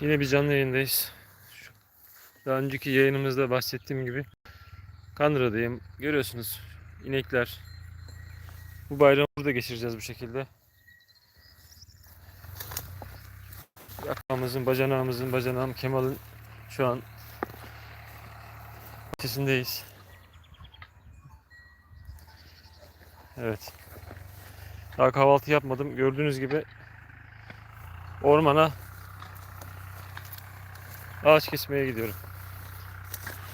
Yine bir canlı yayındayız. Daha önceki yayınımızda bahsettiğim gibi Kandıra'dayım. Görüyorsunuz inekler. Bu bayramı burada geçireceğiz bu şekilde. Yakamızın, bacanağımızın, bacanağım Kemal'in şu an ötesindeyiz. Evet. Daha kahvaltı yapmadım. Gördüğünüz gibi ormana ağaç kesmeye gidiyorum.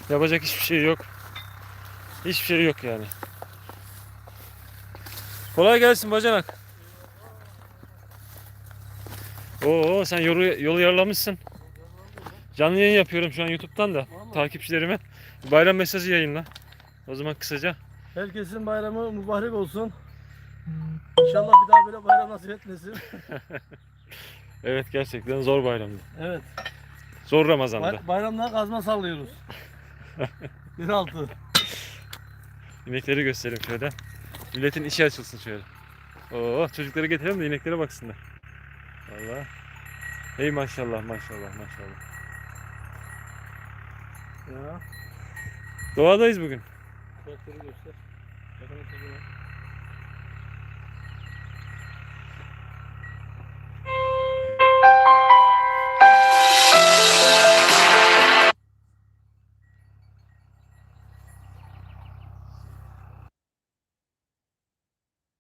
Yapacak hiçbir şey yok. Hiçbir şey yok yani. Kolay gelsin bacanak. Oo sen yolu, yolu yaralamışsın. Canlı yayın yapıyorum şu an YouTube'dan da Vallahi. takipçilerime. Bayram mesajı yayınla. O zaman kısaca. Herkesin bayramı mübarek olsun. İnşallah bir daha böyle bayram nasip etmesin. Evet gerçekten zor bayramdı. Evet. Zor Ramazan'da. Bay- bayramdan kazma sallıyoruz. Bir altı. İnekleri göstereyim şöyle. Milletin işi açılsın şöyle. Oo çocukları getirelim de ineklere baksınlar. Valla. Hey maşallah maşallah maşallah. Ya. Doğadayız bugün. Traktörü göster. Yakına çekelim.